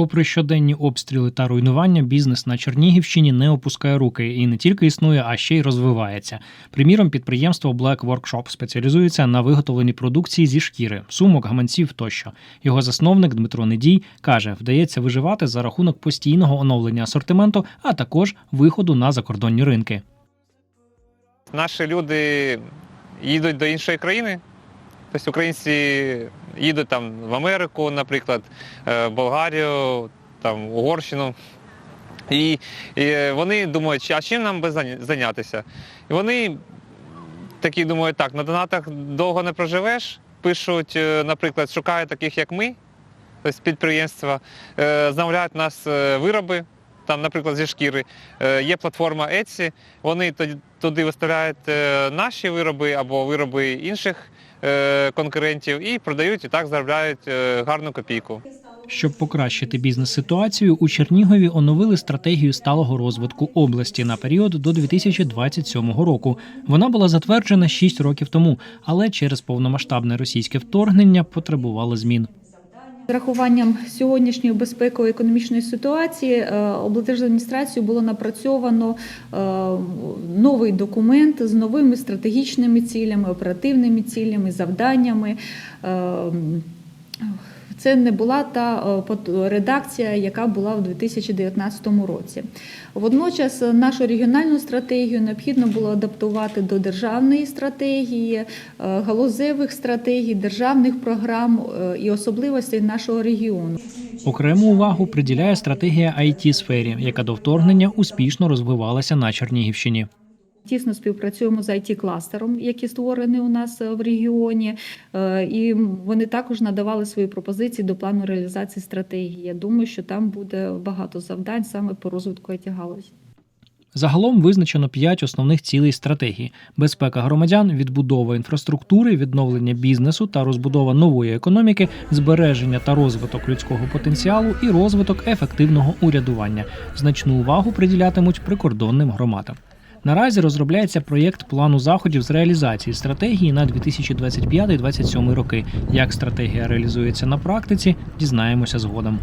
Попри щоденні обстріли та руйнування, бізнес на Чернігівщині не опускає руки і не тільки існує, а ще й розвивається. Приміром, підприємство Black Workshop спеціалізується на виготовленні продукції зі шкіри, сумок, гаманців тощо. Його засновник Дмитро Недій каже, вдається виживати за рахунок постійного оновлення асортименту, а також виходу на закордонні ринки. Наші люди їдуть до іншої країни. Тобто українці їдуть там в Америку, наприклад, е, Болгарію, там, Угорщину. І, і вони думають, а чим нам би зайнятися? І вони такі думають, так, на донатах довго не проживеш. Пишуть, е, наприклад, шукають таких, як ми, тобто підприємства, е, замовляють нас вироби, там, наприклад, зі шкіри. Е, Є платформа Etsy, вони туди виставляють е, наші вироби або вироби інших е, конкурентів і продають і так заробляють гарну копійку. Щоб покращити бізнес-ситуацію, у Чернігові оновили стратегію сталого розвитку області на період до 2027 року. Вона була затверджена 6 років тому, але через повномасштабне російське вторгнення потребувала змін. З рахуванням сьогоднішньої безпекової економічної ситуації е, облдержадміністрацією було напрацьовано е, новий документ з новими стратегічними цілями, оперативними цілями, завданнями. Це не була та е, редакція, яка була в 2019 році. Водночас е, нашу регіональну стратегію необхідно було адаптувати до державної стратегії, е, галузевих стратегій, державних програм і особливостей нашого регіону. Окрему увагу приділяє стратегія it сфері, яка до вторгнення успішно розвивалася на Чернігівщині. Тісно співпрацюємо з it кластером який створений у нас е, в регіоні, е, і вони також надавали свої пропозиції до плану реалізації стратегії. Я думаю, що там буде багато завдань саме по розвитку it галузі. Загалом визначено п'ять основних цілей стратегії: безпека громадян, відбудова інфраструктури, відновлення бізнесу та розбудова нової економіки, збереження та розвиток людського потенціалу і розвиток ефективного урядування. Значну увагу приділятимуть прикордонним громадам. Наразі розробляється проєкт плану заходів з реалізації стратегії на 2025-2027 роки. Як стратегія реалізується на практиці, дізнаємося згодом.